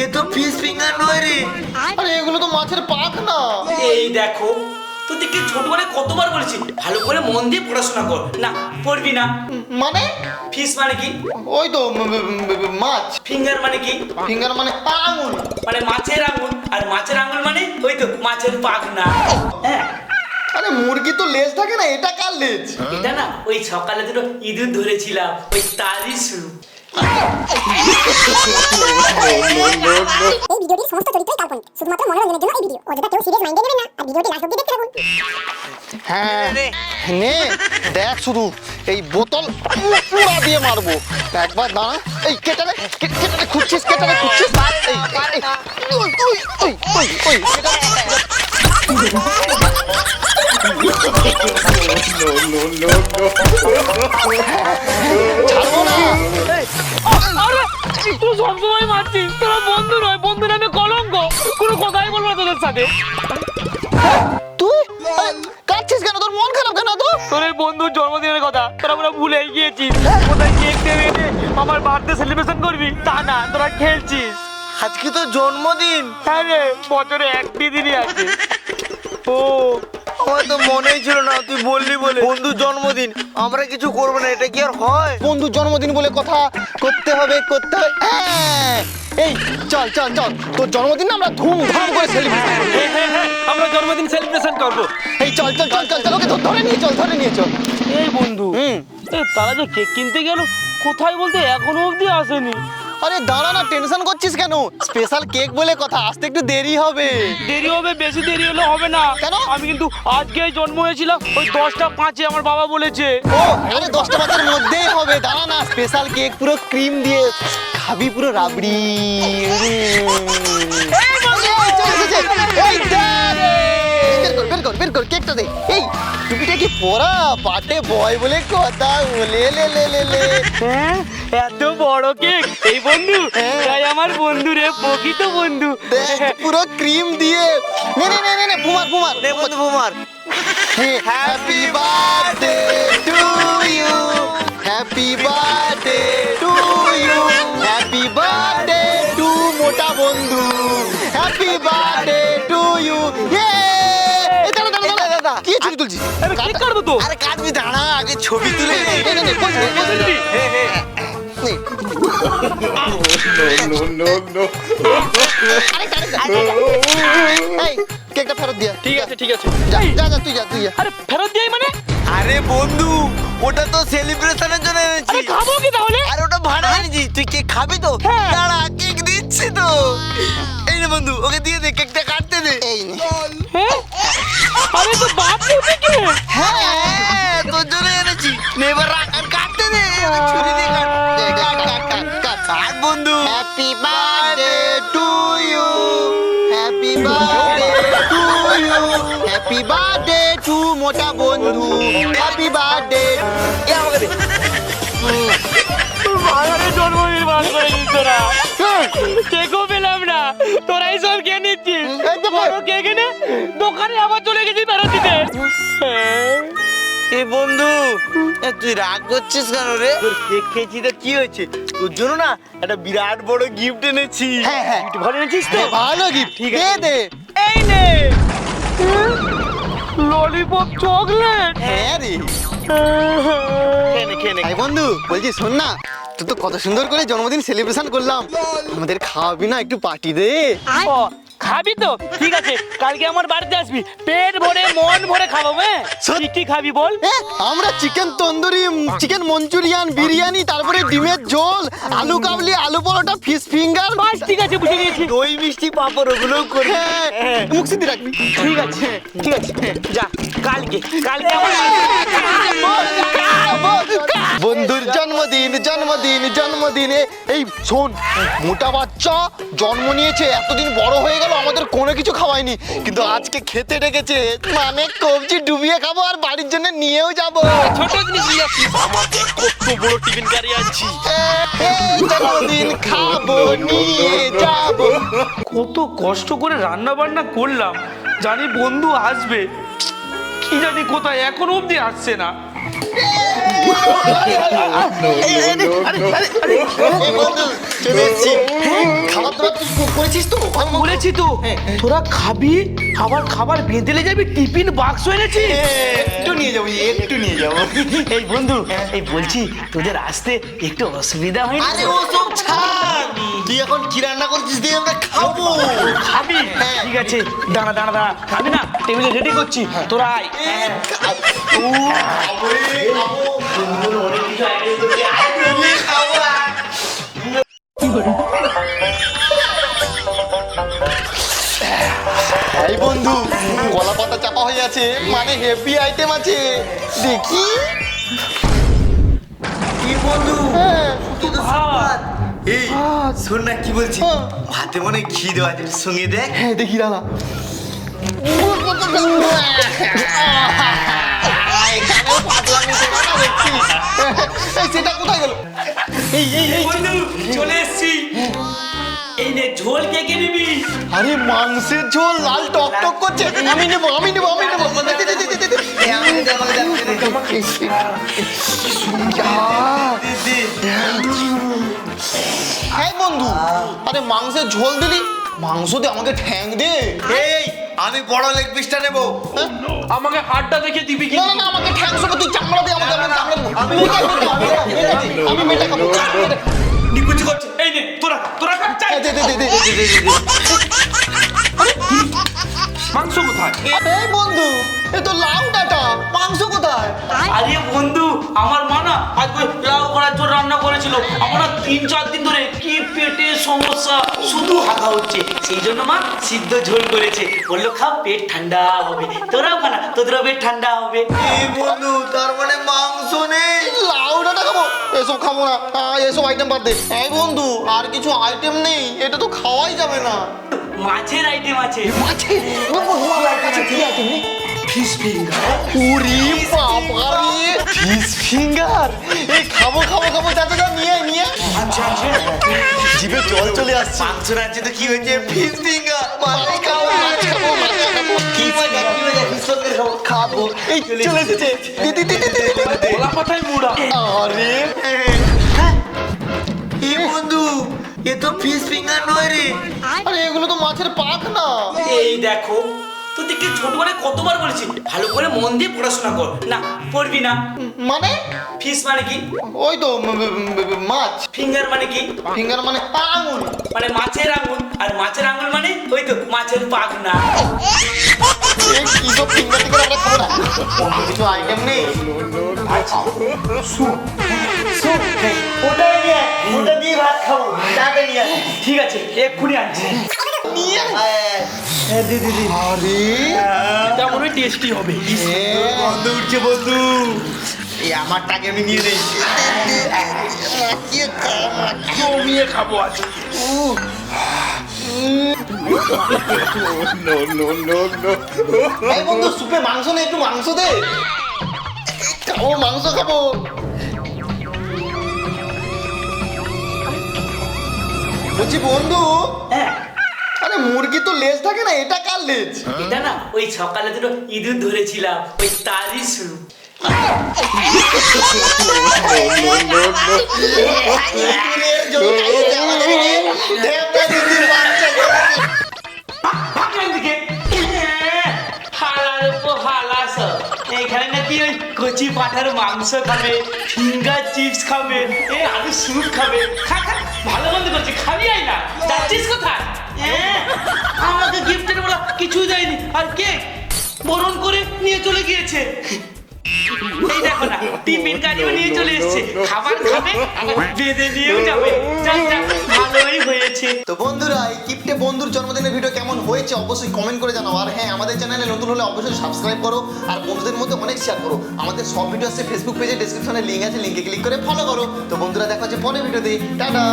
এ তো fish finger নয় রে। আরে এগুলো তো মাছের পাখ না। এই দেখো তো দেখি ছোটবেলায় কতবার বলেছি ভালো করে মন দিয়ে পড়াশোনা কর। না পড়বি না। মানে? ফিস মানে কি? ওই তো মাছ। ফিঙ্গার মানে কি? ফিঙ্গার মানে আঙুল। মানে মাছের আঙুল। আর মাছের আঙুল মানে ওই তো মাছের পাখনা হ্যাঁ। আরে মুরগি তো লেজ থাকে না এটা কার লেজ? এটা না ওই সকালে দুটো ইঁদুর ধরেছিলাম ওই তারই শুরু এই ভিডিওটির সমস্ত চরিত্রই কাল্পনিক শুধুমাত্র মনোরঞ্জনের জন্য এই ভিডিও অযথা কেউ সিরিয়াস মাইন্ডে নেবেন না আর ভিডিওটি লাস্ট অব্দি দেখতে থাকুন হ্যাঁ নে দেখ শুধু এই বোতল পুরা দিয়ে মারবো একবার দাঁড়া এই কেটারে কে- কেটারে খুঁজছিস কেটারে খুঁজছিস এই, এই, এই, ওই, ওই, ওই, ওই, ওই, কেটারে- ছাড়বো না সবসময় মারছিস তোরা বন্ধু নয় বন্ধু নামে কলঙ্ক। কোনো কথাই বলব না তোদের সাথে। তুই? কাঁদছিস কেন? তোর মন খারাপ কেন তো তোর এই বন্ধুর জন্মদিনের কথা তোরা পুরো ভুলে গিয়েছিস। কোথায় কেক দেবে আমার বার্থডে সেলিব্রেশন করবি? তা না তোরা খেলছিস। আজকে তো জন্মদিন। হ্যাঁ রে বছরে একটি দিনই আছে। ও আমার তো মনেই ছিল না তুই বললি বলে। বন্ধুর জন্মদিন আমরা কিছু করব না এটা কি আর হয়? বন্ধুর জন্মদিন বলে কথা করতে হবে করতে হবে। হ্যাঁ, এই চল চল চল। তোর জন্মদিন না আমরা ধুমধাম করে সেলিব্রেট হ্যাঁ, হ্যাঁ, আমরা জন্মদিন সেলিব্রেশন করব। এই চল চল চল চল চল ওকে ধরে নিয়ে চল ধরে নিয়ে চল। এই বন্ধু হুম। তারা যে কেক কিনতে গেল কোথায় বলতে এখনও অবধি আসেনি? আরে দাঁড়া না টেনশন করছিস কেন? স্পেশাল কেক বলে কথা আসতে একটু দেরি হবে। দেরি হবে বেশি দেরি হলে হবে না। কেন? আমি কিন্তু আজকে জন্ম হয়েছিলাম ওই দশটা পাঁচে আমার বাবা বলেছে। ও আরে দশটা বাজার মধ্যেই হবে দাঁড়া না স্পেশাল কেক পুরো ক্রিম দিয়ে খাবি পুরো রাবড়ি। কেকটা দে। এই টুপিটা কি পরা? পাটে বয় বলে কথা বলে লে লে লে লে। হ্যাঁ? এত বড় কেক এই বন্ধু হ্যাঁ। তাই আমার বন্ধু রে প্রকৃত বন্ধু পুরো ক্রিম দিয়ে নে নে নে নে পুমার পুমার নে বন্ধু Kumar happy birthday to you happy birthday to you happy birthday to মোটা বন্ধু হ্যাপি বার্থডে টু ইউ কি ছবি তুলছিস আরে কেক কাটবো তো আরে কাটবি দাঁড়া আগে ছবি তুলে নে। নে, নে, নে, বস, বস, বস, বুঝলি? নে। আরে, আরে, আরে, এই, কেকটা ফেরত দিয়া। ঠিক আছে ঠিক আছে। যা যা যা তুই যা তুই যা। আরে ফেরত দিই মানে? আরে বন্ধু ওটা তো সেলিব্রেশনের জন্য এনেছি। আরে খাব কি তাহলে? আরে ওটা ভাড়া এনেছি। তুই কেক খাবি তো? হ্যাঁ। দাঁড়া কেক দিচ্ছি তো। এই নে বন্ধু ওকে দিয়ে দে কেকটা কাটতে দে। এই নে। হ্যাঁ? আরে তো বাপ কি? হ্যাঁ তোর জন্য এনেছি। নে এবার রাখ আর কাটতে দে ছুরি দিয়ে কাট, happy birthday to you. Happy birthday to মোটা বন্ধু। হ্যাপি বার্থডে জন্মদিন বার করে দিস তোরা কেকও পেলাম না। তোরাই সব কে নিচ্ছিস? বড় কেক এনে দোকানে আবার চলে গেছি ফেরত দিতে হ্যাঁ। এ বন্ধু তুই রাগ করছিস কেন রে? তোর কেক খেয়েছি তো কি হয়েছে? তোর জন্য না একটা বিরাট বড় গিফট এনেছি। হ্যাঁ হ্যাঁ। ভালো এনেছিস তো? ভালো গিফট ঠিক আছে। দে। এই নে। ললিপপ চকলেট হ্যাঁ রে। খেয়ে নে খেয়ে এই বন্ধু বলছি শোন না তুই তো কত সুন্দর করে জন্মদিন সেলিব্রেশন করলাম। আমাদের খাওয়াবি না একটু পার্টি দে। খাবি তো? ঠিক আছে কালকে আমার বাড়িতে আসবি। পেট ভরে মন ভরে খাব হ্যাঁ? সত্যি? কি খাবি বল? এ, আমরা chicken tandoori chicken Manchurian biryani তারপরে ডিমের ঝোল আলু কাবলি আলু পরোটা ফিশ ফিঙ্গার। বাস ঠিক আছে বুঝে গিয়েছি দই মিষ্টি পাপড় ওগুলোও করবি হ্যাঁ। সিদ্ধি রাখবি। ঠিক আছে ঠিক আছে যা কালকে কালকে আমার বন্ধুর জন্মদিন জন্মদিন জন্মদিনে। এই শোন মোটা বাচ্চা জন্ম নিয়েছে এতদিন বড় হয়ে গেল আমাদের কোনো কিছু খাওয়ায়নি। কিন্তু আজকে খেতে ডেকেছে মানে কবজি ডুবিয়ে খাব আর বাড়ির জন্য নিয়েও যাব। ছোট জিনিস নিয়ে আসছি আমাকে কত বড় টিফিন গাড়ি আনছি। জন্মদিন খাব নিয়ে যাব। কত কষ্ট করে রান্না বান্না করলাম জানি বন্ধু আসবে। কি জানি কোথায় এখনও অবধি আসছে না। করেছিস তো বলেছি তো তোরা খাবি? আবার খাবার বেঁধে যাবি টিফিন বাক্স এনেছি একটু নিয়ে যাব একটু নিয়ে যাব এই বন্ধু এই বলছি তোদের আসতে একটু অসুবিধা ও ছাড় তুই এখন কি রান্না করছিস দিয়ে আমরা খাব। খাবি। ঠিক আছে। দাঁড়া দাঁড়া দাঁড়া। খাবি না? টেবিলে রেডি করছি। তোরা আয়। বন্ধু কলা পাতা চাপা হয়ে আছে মানে হেভি আইটেম আছে। দেখি। কি বন্ধু? হ্যাঁ। এই। শোন না কি বলছি? হ্যাঁ। ভাতে মনে হয় ঘি দেওয়া আছে সঙ্গে দেখ। হ্যাঁ দেখি দাদা। সেটা কোথায় গেল এই এই এই চলে এসছি এই নে ঝোল কে কে নিবি আরে মাংসের ঝোল লাল টক টক করছে আমি নেব আমি নেব আমি নেব। হ্যাঁ বন্ধু আরে মাংসের ঝোল দিলি মাংস দে আমাকে ঠ্যাং দে এই আমি বড় লেগ পিসটা নেব। হ্যাঁ? আমাকে হাড়টা দেখে দিবি কি না না আমাকে ঠ্যাং সব তুই চামড়া দে আমাকে আমি আমি মেটা খাব। নিকুচি করছে। এই নে তোরা তোরা খা চাই দে দে দে দে দে, দে, দে, দে। মাংস কোথায়? এই বন্ধু এ তো লাউ ডাটা। মাংস কোথায়? আরে বন্ধু আমার মা না আজকে লাউ করার জন্য রান্না করেছিল। আমার না তিন চার দিন ধরে কি পেটে সমস্যা? শুধু হাগা হচ্ছে। সেই জন্য মা সিদ্ধ ঝোল করেছে। বলল খা পেট ঠান্ডা হবে। তোরাও খা না তোদেরও পেট ঠান্ডা হবে। এই বন্ধু তার মানে মাংস নেই। লাউ ডাটা খাব? এসব খাব না। এসব আইটেম বাদ দে। এই বন্ধু আর কিছু আইটেম নেই। এটা তো খাওয়াই যাবে না। মাছের আইটেম আছে। মাছে আচ্ছা কি আইটেম নেই ফিশ ফিঙ্গার পুরি বাবারে। ফিশ ফিঙ্গার এই খাব খাব খাব যাতে যা নিয়ে নিয়ে। আচ্ছা আচ্ছা। জিভে জল চলে আসছে। মাংস রাখছে তো কি হয়েছে? ফিস ফিঙ্গার মাছ খাব মাছ খাব মাছ খাব। কি মজা কি মজা ফিস ফিঙ্গার খাব। এই চলে এসেছে। দি দি দি দি দি, দি, দি। কলা পাতায় মুড়া। আরে। হ্যাঁ? এই বন্ধু এ তো ফিস ফিঙ্গার নয় রে। আরে এগুলো তো মাছের পাখ না। এই দেখো তোদেরকে ছোটবেলায় কতবার বলেছি ভালো করে মন দিয়ে পড়াশোনা কর। না পড়বি না। মানে? ফিস মানে কি? ওই তো মাছ। ফিঙ্গার মানে কি? ফিঙ্গার মানে আঙুল। মানে মাছের আঙুল। আর মাছের আঙুল মানে ওই তো মাছের খাব না। কিছু আইটেম নেই। ওটা নিয়ে আয়, ওটা দিয়ে ভাত খাব নিয়ে। ঠিক আছে এক্ষুনি আনছি। হ্যাঁ দিদি আরে। এটা মনে হয় টেস্টি হবে। হ্যাঁ। বন্ধু উঠছে বন্ধু। এই আমারটাকে আমি নিয়ে নেই। জমিয়ে খাব আজকে এই বন্ধু সুপে মাংস নেই একটু মাংস দে। খাব মাংস খাব। বলছি বন্ধু। হ্যাঁ। আরে মুরগি তো লেজ থাকে না এটা কার লেজ? এটা না ওই সকালে দুটো ইঁদুর ধরেছিলাম ওই তারই শুরু। এখানে নাকি ওই কচি পাঠার মাংস খাবে ফিঙ্গার চিপস খাবে এ আলু স্যুপ খাবে। খা খা ভালো মন্দ করছে খাবি আই না যাচ্ছিস কোথায়? আমাকে গিফটের বলা কিছুই দেয়নি। আর কেক বরণ করে নিয়ে চলে গিয়েছে। এই দেখো না টিফিন গাড়িও নিয়ে চলে এসেছে। খাবার খাবে বেঁধে নিয়েও যাবে। যাক যাক ভালোই হয়েছে। তো বন্ধুরা এই কিপটে বন্ধুর জন্মদিনের ভিডিও কেমন হয়েছে অবশ্যই কমেন্ট করে জানাও। আর হ্যাঁ আমাদের চ্যানেলে নতুন হলে অবশ্যই সাবস্ক্রাইব করো। আর বন্ধুদের মধ্যে অনেক শেয়ার করো। আমাদের সব ভিডিও আছে ফেসবুক পেজে ডেসক্রিপশনে লিঙ্ক আছে লিঙ্কে ক্লিক করে ফলো করো। তো বন্ধুরা দেখা হচ্ছে পরের ভিডিওতে টাটা!